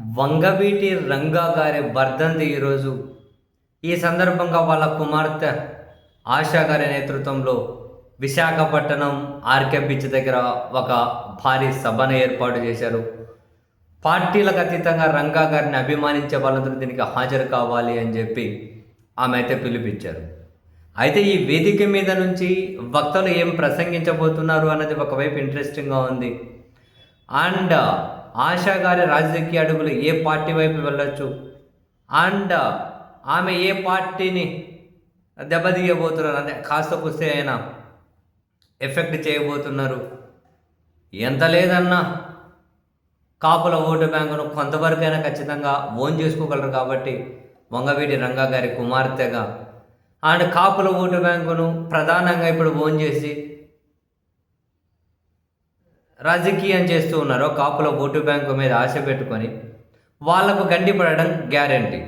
వంగవీటి రంగా గారి వర్ధంతి ఈరోజు. ఈ సందర్భంగా వాళ్ళ కుమార్తె ఆశా గారి నేతృత్వంలో విశాఖపట్నం ఆర్కే బీచ్ దగ్గర ఒక భారీ సభను ఏర్పాటు చేశారు. పార్టీలకు అతీతంగా రంగా గారిని అభిమానించే వాళ్ళందరూ దీనికి హాజరు కావాలి అని చెప్పి ఆమె అయితే పిలిపించారు. అయితే ఈ వేదిక మీద నుంచి వక్తలు ఏం ప్రసంగించబోతున్నారు అన్నది ఒకవైపు ఇంట్రెస్టింగ్గా ఉంది. అండ్ ఆశా గారి రాజకీయ అడుగులు ఏ పార్టీ వైపు వెళ్ళొచ్చు? అండ్ ఆమె ఏ పార్టీని దెబ్బతీయబోతున్నారు? అంటే కాస్త కుస్తే అయినా ఎఫెక్ట్ చేయబోతున్నారు. ఎంత లేదన్నా కాపుల ఓటు బ్యాంకును కొంతవరకైనా ఖచ్చితంగా ఓన్ చేసుకోగలరు కాబట్టి వంగవీటి రంగా గారి కుమార్తెగా. అండ్ కాపుల ఓటు బ్యాంకును ప్రధానంగా ఇప్పుడు ఓన్ చేసి రాజకీయం చేస్తూ ఉన్నారో కాపుల ఓటు బ్యాంకు మీద ఆశ పెట్టుకొని వాళ్ళకు గండిపడడం గ్యారంటీ.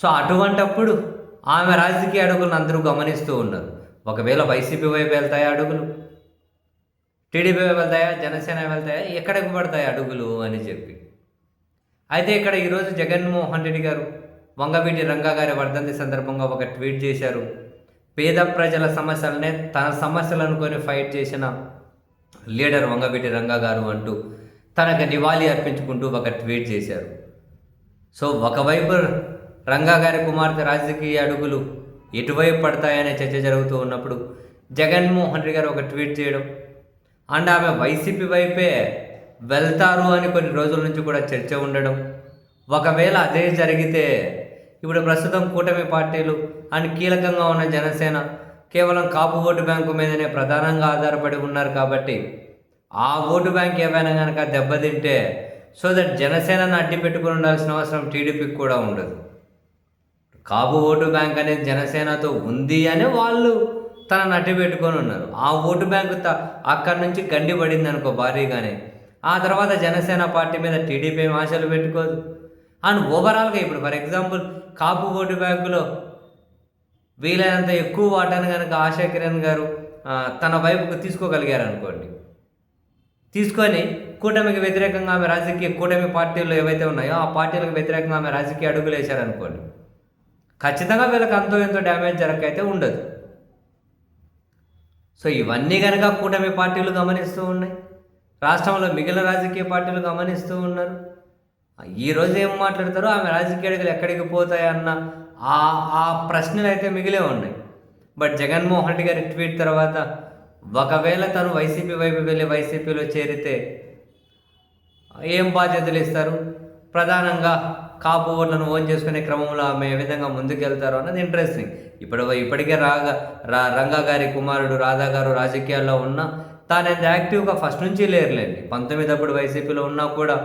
సో అటువంటప్పుడు ఆమె రాజకీయ అడుగులను అందరూ గమనిస్తూ ఉన్నారు. ఒకవేళ వైసీపీ వైపు వెళ్తాయా అడుగులు? టీడీపీ వైపు వెళ్తాయా? జనసేన వెళ్తాయా? ఎక్కడికి పడతాయి అడుగులు అని చెప్పి. అయితే ఇక్కడ ఈరోజు జగన్మోహన్ రెడ్డి గారు వంగవీటి రంగా గారి వర్ధంతి సందర్భంగా ఒక ట్వీట్ చేశారు. పేద ప్రజల సమస్యలనే తన సమస్యలు అనుకొని ఫైట్ చేసిన లీడర్ వంగవీటి రంగా గారు అంటూ తనకు నివాళి అర్పించుకుంటూ ఒక ట్వీట్ చేశారు. సో ఒకవైపు రంగా గారి కుమార్తె రాజకీయ అడుగులు ఎటువైపు పడతాయనే చర్చ జరుగుతూ ఉన్నప్పుడు జగన్మోహన్ రెడ్డి గారు ఒక ట్వీట్ చేయడం అండ్ ఆమె వైసీపీ వైపే వెళ్తారు అని కొన్ని రోజుల నుంచి కూడా చర్చ ఉండడం. ఒకవేళ అదే జరిగితే ఇప్పుడు ప్రస్తుతం కూటమి పార్టీలు అండ్ కీలకంగా ఉన్న జనసేన కేవలం కాపు ఓటు బ్యాంకు మీదనే ప్రధానంగా ఆధారపడి ఉన్నారు కాబట్టి ఆ ఓటు బ్యాంక్ ఏమైనా కనుక దెబ్బతింటే సో దట్ జనసేనను అడ్డి పెట్టుకుని ఉండాల్సిన అవసరం టీడీపీకి కూడా ఉండదు. కాపు ఓటు బ్యాంక్ అనేది జనసేనతో ఉంది అని వాళ్ళు తనను అడ్డు పెట్టుకొని ఉన్నారు. ఆ ఓటు బ్యాంకు త అక్కడి నుంచి గండి పడింది అనుకో భారీగానే. ఆ తర్వాత జనసేన పార్టీ మీద టీడీపీ ఆశలు పెట్టుకోదు. అండ్ ఓవరాల్గా ఇప్పుడు ఫర్ ఎగ్జాంపుల్ కాపు ఓటు బ్యాంకులో వీలైనంత ఎక్కువ వాటాను కనుక ఆశా కిరణ్ గారు తన వైపుకు తీసుకోగలిగారు అనుకోండి. తీసుకొని కూటమికి వ్యతిరేకంగా ఆమె రాజకీయ కూటమి పార్టీలు ఏవైతే ఉన్నాయో ఆ పార్టీలకు వ్యతిరేకంగా ఆమె రాజకీయ అడుగులు వేశారనుకోండి ఖచ్చితంగా వీళ్ళకి అంతో ఎంతో డ్యామేజ్ జరగకైతే ఉండదు. సో ఇవన్నీ కనుక కూటమి పార్టీలు గమనిస్తూ ఉన్నాయి. రాష్ట్రంలో మిగిలిన రాజకీయ పార్టీలు గమనిస్తూ ఉన్నారు. ఈ ఏం మాట్లాడతారో ఆమె రాజకీయ అడుగులు ఎక్కడికి పోతాయన్న ఆ ఆ ప్రశ్నలు అయితే మిగిలే ఉన్నాయి. బట్ జగన్మోహన్ రెడ్డి గారి ట్వీట్ తర్వాత ఒకవేళ తను వైసీపీ వైపు వెళ్ళి వైసీపీలో చేరితే ఏం బాధ్యతలు ఇస్తారు? ప్రధానంగా కాపు ఓట్లను ఓన్ చేసుకునే క్రమంలో ఆమె ఏ విధంగా ముందుకెళ్తారు అన్నది ఇంట్రెస్టింగ్ ఇప్పుడు ఇప్పటికే రాగా రా రంగా గారి కుమారుడు రాధా గారు రాజకీయాల్లో ఉన్నా తాను ఎంత యాక్టివ్గా ఫస్ట్ నుంచి లేరులేండి. పంతొమ్మిది అప్పుడు వైసీపీలో ఉన్నా కూడా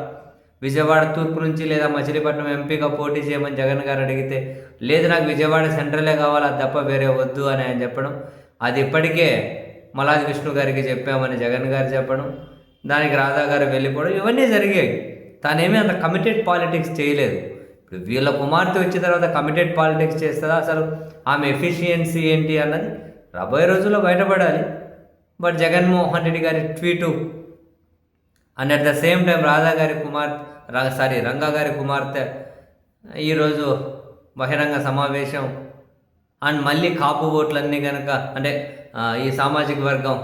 విజయవాడ తూర్పు నుంచి లేదా మచిలీపట్నం ఎంపీగా పోటీ చేయమని జగన్ గారు అడిగితే లేదు నాకు విజయవాడ సెంట్రలే కావాలి తప్ప వేరే వద్దు అని ఆయన చెప్పడం. అది ఇప్పటికే మలాజ్ విష్ణు గారికి చెప్పామని జగన్ గారు చెప్పడం. దానికి రాధా గారు వెళ్ళిపోవడం. ఇవన్నీ జరిగాయి. తానేమీ అంత కమిటెడ్ పాలిటిక్స్ చేయలేదు. ఇప్పుడు వీళ్ళ కుమార్తె వచ్చిన తర్వాత కమిటెడ్ పాలిటిక్స్ చేస్తుందా? అసలు ఆమె ఎఫిషియన్సీ ఏంటి అన్నది రాబోయే రోజుల్లో బయటపడాలి. బట్ జగన్మోహన్ రెడ్డి గారి tweet and at the same time Radha గారి కుమార్తె సారీ రంగా గారి కుమార్తె ఈరోజు బహిరంగ సమావేశం. అండ్ మళ్ళీ కాపు ఓట్లన్నీ కనుక అంటే ఈ సామాజిక వర్గం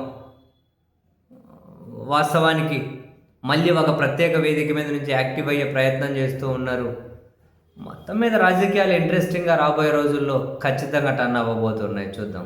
వాస్తవానికి మళ్ళీ ఒక ప్రత్యేక వేదిక మీద నుంచి యాక్టివ్ అయ్యే ప్రయత్నం చేస్తూ ఉన్నారు. మొత్తం మీద రాజకీయాలు ఇంట్రెస్టింగ్గా రాబోయే రోజుల్లో ఖచ్చితంగా టర్న్ అవ్వబోతున్నాయి. చూద్దాం.